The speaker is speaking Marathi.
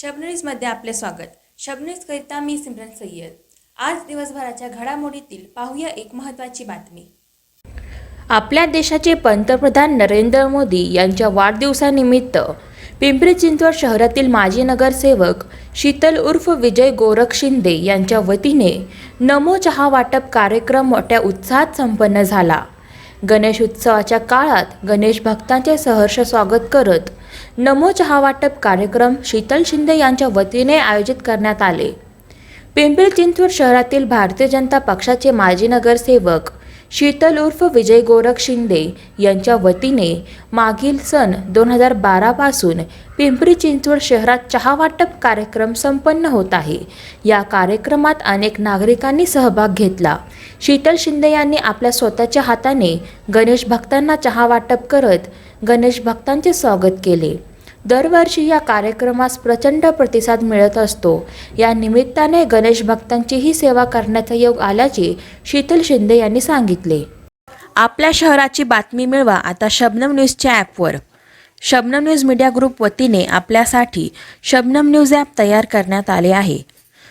शबनीजमध्ये आपले स्वागत. शबन्यूजकरिता मी सिमरन सय्यद. आज दिवसभराच्या घडामोडीतील पाहूया एक महत्त्वाची बातमी. आपल्या देशाचे पंतप्रधान नरेंद्र मोदी यांच्या वाढदिवसानिमित्त पिंपरी चिंचवड शहरातील माजी नगरसेवक शीतल उर्फ विजय गोरख शिंदे यांच्या वतीने नमो चहा वाटप कार्यक्रम मोठ्या उत्साहात संपन्न झाला. गणेश उत्सवाच्या काळात गणेश भक्तांचे सहर्ष स्वागत करत नमो चहा वाटप कार्यक्रम शीतल शिंदे यांच्या वतीने आयोजित करण्यात आले. पिंपरी चिंचवड शहरातील भारतीय जनता पक्षाचे माजी नगरसेवक शीतल उर्फ विजय गोरख शिंदे यांच्या वतीने मागील सन दोन हजार बारापासून पिंपरी चिंचवड शहरात चहा वाटप कार्यक्रम संपन्न होत आहे. या कार्यक्रमात अनेक नागरिकांनी सहभाग घेतला. शीतल शिंदे यांनी आपल्या स्वतःच्या हाताने गणेश भक्तांना चहा वाटप करत गणेश भक्तांचे स्वागत केले. दरवर्षी या कार्यक्रमास प्रचंड प्रतिसाद मिळत असतो. या निमित्ताने गणेश भक्तांचीही सेवा करण्याचा योग आल्याचे शीतल शिंदे यांनी सांगितले. आपल्या शहराची बातमी मिळवा आता शबनम न्यूजच्या ॲपवर. शबनम न्यूज मीडिया ग्रुप वतीने आपल्यासाठी शबनम न्यूज ॲप तयार करण्यात आले आहे.